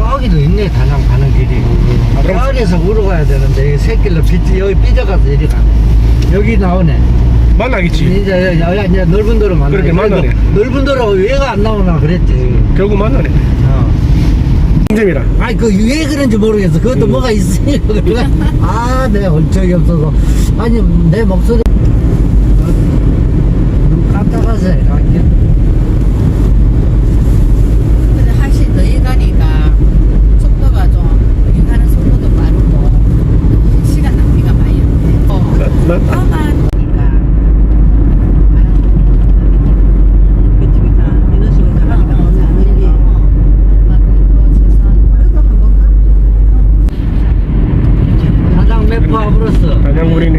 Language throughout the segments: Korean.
단양 가는 길이. 여기서 우로 가야 되는데 여기 새길로 빗 여기 삐져가서 이리 가네. 여기 나오네. 만나겠지. 이제 여- 여기 이제 넓은 도로 만나. 그렇게 만나네. 넓은 도로 왜가 안 나오나 그랬지. 결국 만나네. 어. 힘점이라. 아니 그 왜 그런지 모르겠어. 그것도 음. 뭐가 있으니까. 아, 내 얼척이 없어서. 아니 내 목소리 너무 깜짝하세. 아, 근데 훨씬 더 가니까 속도가 좀 여기 가는 속도도 빠르고 시간 낭비가 많이 안 돼. 어, 나, 나, 험하니까 이런 식으로 나가니까 너무 안 되게. 그래도 한 번가? 사장 매포 와버렸어. 단양물이네.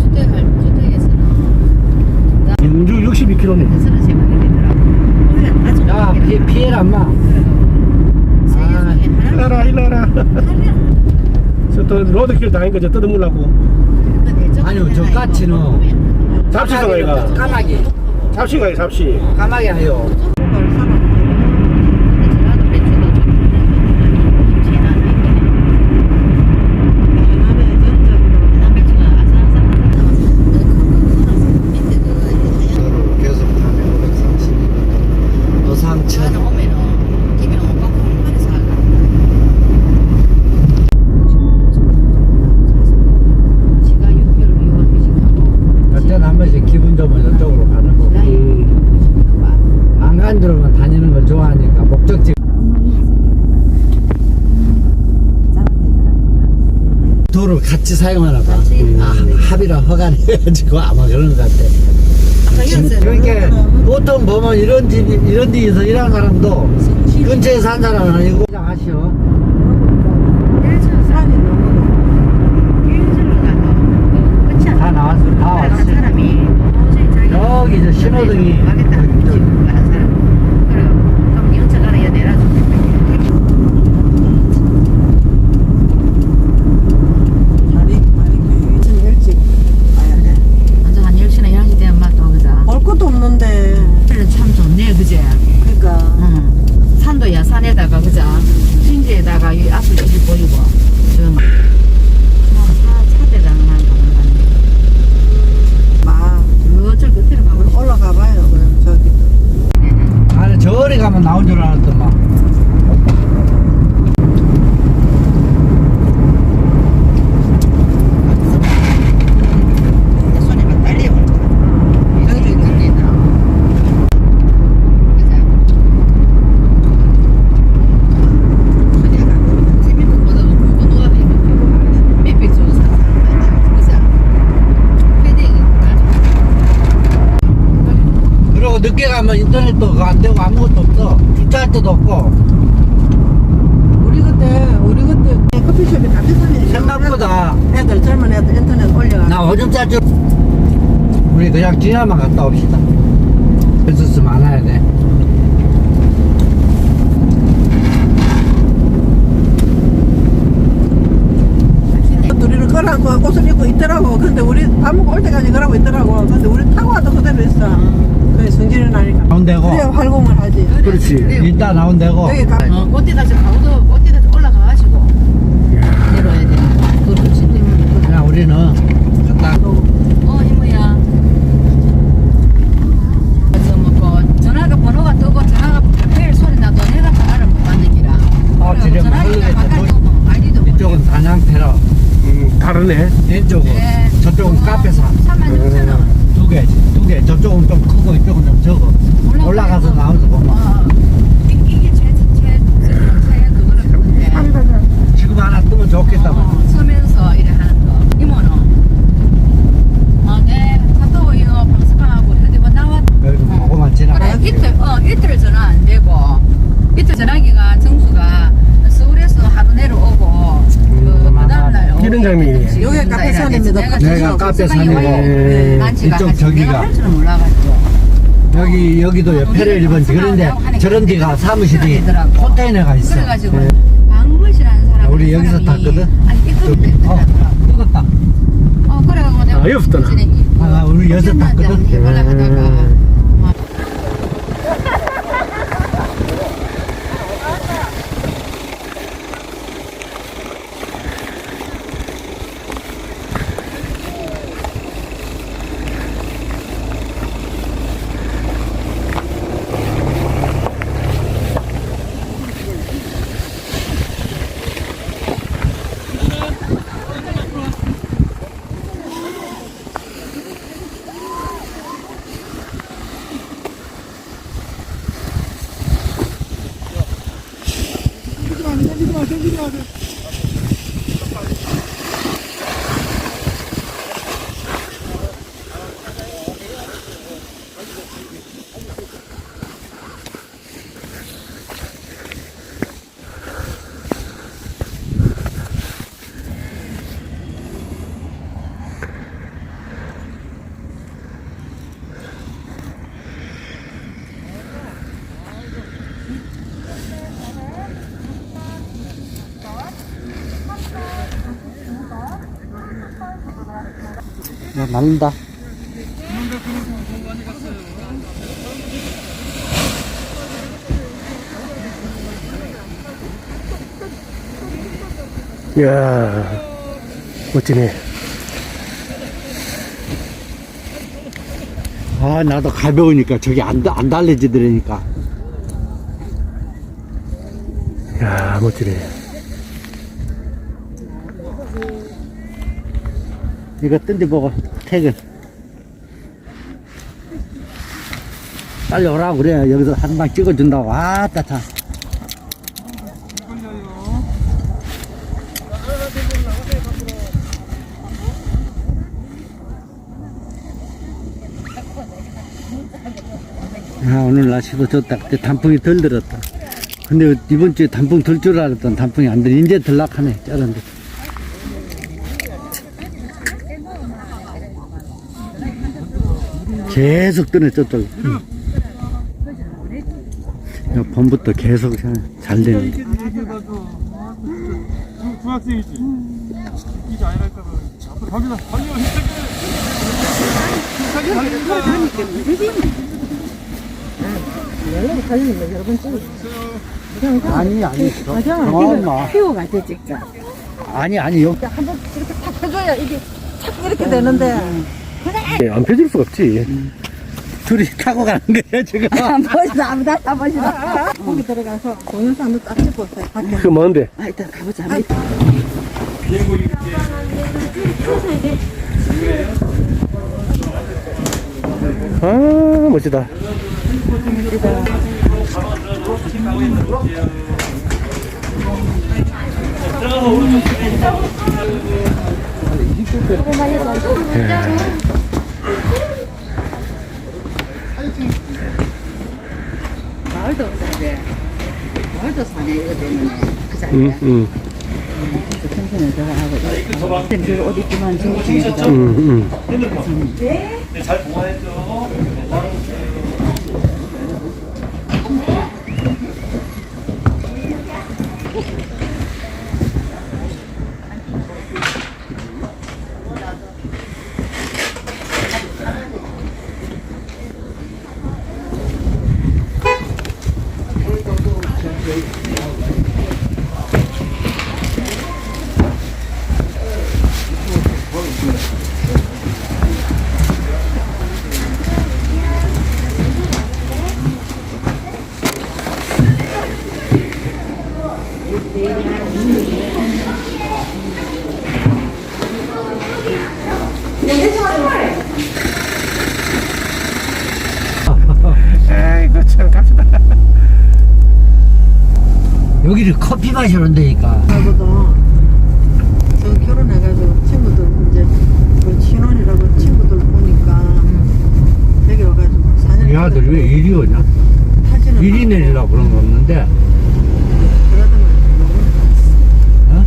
주택 주택에서는 인주 62km네. 그래서는 제목이 되더라고. 원래 아주 야, 피, 피해라, 엄마. 하나 일러라, 일러라. 저또 로드길 다니까 저 뜯어물라고. 아니요, 저 까치는 잡시가 이가. 까마귀. 잡시가 잡시. 까마귀 아니요. 그걸 사러 전라도 배추도 좀 지나는 해남에 전적으로 해남 배추가 아삭아삭하다. 밑에 그 도로 계속 가면 530. 어상천. 저는 오면은 김에 오빠 콩파리 사가. 지가 6개월 이용한 미식하고 어쨌든 한 번씩 기분 좋으면 이쪽으로 가는 거고. 안 간 데로만 다니는 걸 좋아하니까 목적지. 도를 같이 사용하나 봐. 같이? 아, 합의를 허가해가지고 아마 그런 것 같아. 그러니까 보통 보면 이런 집, 이런 데에서 일하는 사람도 근처에 산 사람은 아니고. 그냥 하시오. 산이 너무 다 나왔어, 다 왔어. 여기 이제 신호등이 가겠다. 저기 지금 가는 사람. 그래. 그럼 영차 가라 야 내라 좀. 많이 많이 그 이천 일찍 와야 돼. 완전 한 10시나 11시 되면 막또 그자. 볼 것도 없는데 참 좋네 그제. 그러니까 응. 산도 야 산에다가 그자. 진지에다가 이 앞에 길 보이고. 저 차, 차대당 한 가면 막 어쩔 끝으로 가고 싶어. 올라가 봐요. 그럼 저기 아니, 저리 가면 나온 줄 알았더만. 내 손에 막 딸려. 여기 끌리나. 그자. 재밌는 것보다도 그거 누가 배면 몇백 주고 샀다. 그자. 패딩이 나중에. 그리고 늦게 가면 인터넷도 그거 안 되고 아무것도 없어. 주차할 데도 없고. 우리 그때 우리 그때 커피숍이 다 비싸네. 생각보다 애들 젊은 애들 인터넷 올려. 나 오줌 쌀 줄. 우리 그냥 지나만 갔다 옵시다. 베스스 많아야 돼. 둘이를 걸어갖고 꽃을 입고 있더라고. 근데 우리 밥 먹고 올 때까지 그러고 있더라고. 근데 우리 타고 와도 그대로 있어. 그게 성질이 나니까. 나온 데고. 그래야 활공을 하지. 그렇지. 이따 나온 데고. 여기 가. 어, 꽃대다 저 가우도 꽃대다 올라가가지고 내려와야 돼. 진짜. 그냥 우리는 갔다. 어, 이모야. 그래서 뭐그 전화가 번호가 뜨고 전화가 벨 소리 나도 내가 전화를 못 받는 기라. 아, 그래, 지금 전화기가. 바깥 아이디도 모르겠다. 이쪽은 단양패러. 음, 다르네. 이쪽은. 네. 저쪽은 카페사. 3만 6천 원. 두 개, 두 개. 저쪽은 좀 크고 이쪽은 좀 적어. 올라가서 나와서 보면. 어, 이- 이게 최, 최, 최, 그거를 보는데. 지금 하나 뜨면 좋겠다만. 어, 서면서 이래 하는 거. 이모는. 어, 네, 카톡 이거 방송하고 휴대폰 나왔. 여기 보고만 지나가. 그래, 이틀, 어, 이틀 전화 안 되고. 이틀 전화기가 정수가 서울에서 하루 내려오고. 그, 그 다음날. 오후 장면이. 일찍 요게 온다 카페 산입니다. 내가 카페 산이고. 예, 난지가 이쪽. 저기가. 내가 할 줄은 몰라가지고. 여기, 여기도 옆에를 일본 그런데 저런 데가 사무실이 컨테이너가 있어. 그래가지고 네. 사람 우리 여기서 탔거든? 아니 이거 저기, 어, 뜯었다. 어 그래가지고 내가 아, 여기 없더라. 아, 우리 여기서 탔거든? 야, 날린다. 이야, 멋지네. 아, 나도 가벼우니까 저기 안, 달- 안 달래지더라니까. 이야, 멋지네. 이거 뜬데 보고 퇴근. 빨리 오라고 그래. 여기서 한 방 찍어준다고. 아, 따타. 아, 오늘 날씨도 좋다. 그때 단풍이 덜 들었다. 근데 이번 주에 단풍 들 줄 알았던 단풍이 안 들. 이제 들락하네. 짜른데. 계속 뜨네 응. 야, 봄부터 계속 잘- 잘 되네 아니 아니 잠깐만 피우가 찍자. 아니 아니 여기 한번 이렇게 탁 해줘야 이게 착 이렇게 되는데 네, 안 펴질 수가 없지. 둘이 타고 가는 거야 지금 보시다 아무다 다 보시다. 거기 들어가서 동영상도 딱 밖에 그 뭔데? 아 일단 가보자. 아, 멋지다. 마 을도. 없는데 마을도 사네 이거 되면 그 자리에 응, 응, pension을 들어가고. 근데 옷 입지만 저기 응, 응. 아이고, 참, 갑시다. 여기를 커피 마시러 온다니까 하고도 저 결혼해가지고 친구들 이제 그 신혼이라고 친구들 보니까 여기 와가지고 사진 이 아들 왜 이리 오냐 사진을 이리 막 내리려고 그런 거 없는데 그러더만 어?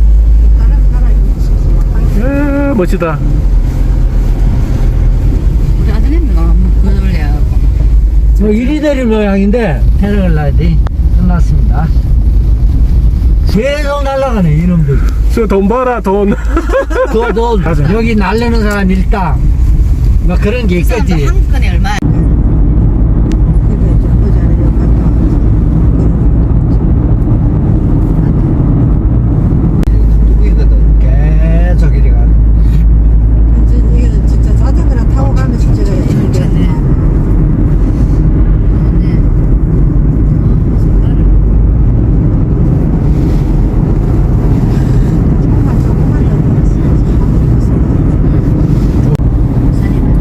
다른 나라에 있어서 막 멋지다. 우리 아들내미가 한번 그걸래갖고. 뭐 이리 내릴 모양인데 태릉을 나야 돼 끝났습니다. 계속 날아가네 이놈들. 저돈 벌어, 돈. 또, 또 가자. 여기 날리는 사람 일당. 막 그런 게 있겠지. 한 건에 얼마 근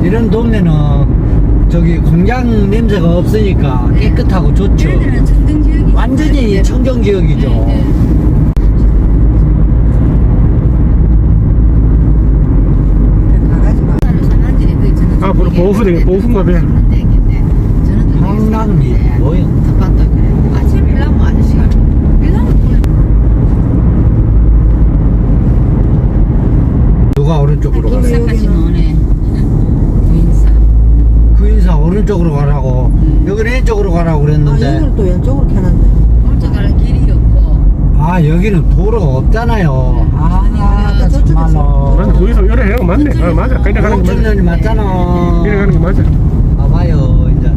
이런 동네는 저기 공장 냄새가 없으니까 네. 깨끗하고 좋죠. 완전히 청정 지역이죠. 네, 네. 보호수대, 보수인가 봐. 황남리, 뭐야? 아침 빌라모 아저씨가. 빌라모 누가 오른쪽으로 가? 김사까지 노네. 오른쪽으로 가라고. 여기 왼쪽으로 가라고 아 그랬는데. 여기를 또 왼쪽으로 켜놨네. 오른쪽 가는 길이 없고. 아 여기는 도로가 없잖아요. 아 아, 저쪽에서. 정말로. 맞아, 거기서 열애 해가 맞네. 어, 맞아. 그냥 가는 게 맞아. 맞잖아. 그냥 가는 게 맞아. 봐봐요 이제.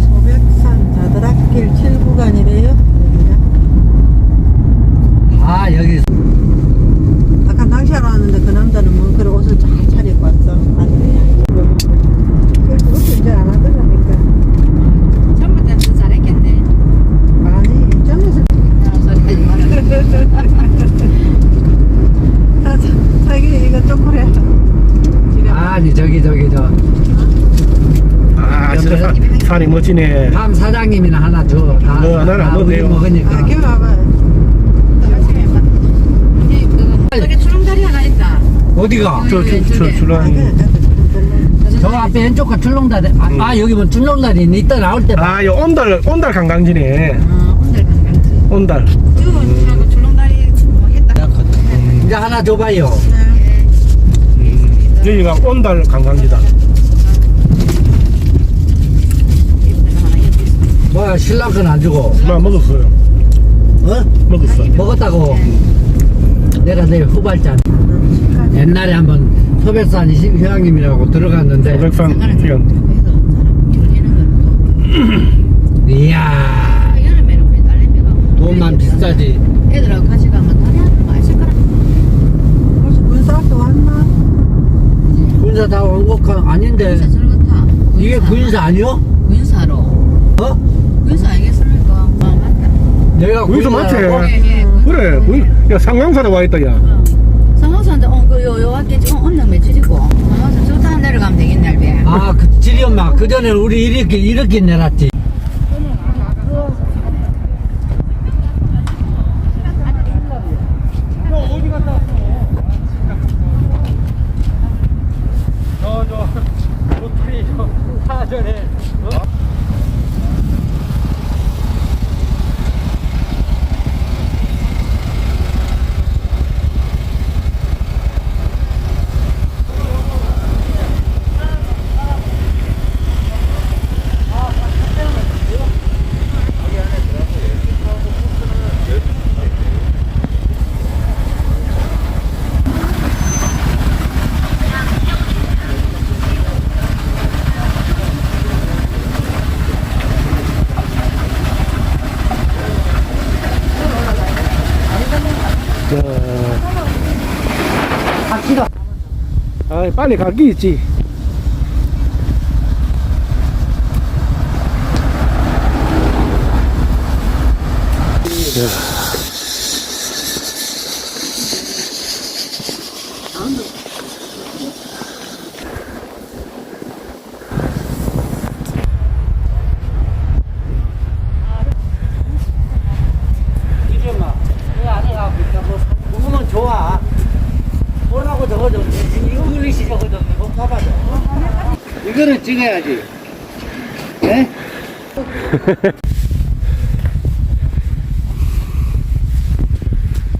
소백산 자드락길 7구간이래요 여기가. 아 여기. 아까 낚시하러 왔는데 옷을 잘 차리고 왔어 아니 그래서 옷을 이제 안 하더라니까 전부 다더 잘했겠네 아니 전에서 나랑 소리 하지 마라 아, 자, 자기 이거 좀 그래 아니 저기 저기 저 아, 진짜 멋지네. 다음 사장님이나 하나 줘. 다, 뭐, 하나는 안 돼요. 먹으니까. 아 걔 봐봐 아침에 막 이제 그거 저기 출렁다리 하나 있다 어디가? 저, 저, 저, 아 줄라니. 저 앞에 왼쪽과 출렁다리. 아, 음. 아, 여기 뭐 출렁다리 있네. 이따 나올 때 봐. 아, 요 온달, 온달 관광지네. 어 혼자 관광지 온달. 저거 출렁다리 뭐 했다 이제 하나 줘봐요. 음, 여기가 온달 관광지다. 뭐야, 신랑 건안 주고. 나 먹었어요. 어? 먹었어. 먹었다고. 내가 내일 후발자. 옛날에 한번 소백산 이심 회장님이라고 들어갔는데. 백산 시간. 이야, 여름에는 우리 딸내미가 돈만 비싸지. 애들하고 같이 가면 다리 하는 거 아실 거라 벌써 군사학교 왔나? 군사 다 원곡한 아닌데. 군사 타 이게 군사 아니요? 군사로 어? 군사 알겠습니까? 아 맞다 내가 군사 맞지? 군사라고? 예, 예. 그래, 뭐, 야, 상강산에 와 있다, 야. 상황사한테 어그요 요 학기 지금 언능 며칠이고 상황사 저다 내려가면 되겠네 알베 아, 그, 지리 엄마. 그 전에 우리 이렇게, 이렇게 내놨지. 어디 갔다 왔어? 저, 저, 로터리, 저, 사전에. 갑시다. 아, 빨리 가기 있지. 지리 엄마. 그 안에 가고 있다. 뭐, 먹으면 좋아. 뭐라고 적어줘. 잉글리시 적어줘. 못 가봐줘. 이거는 찍어야지. 예?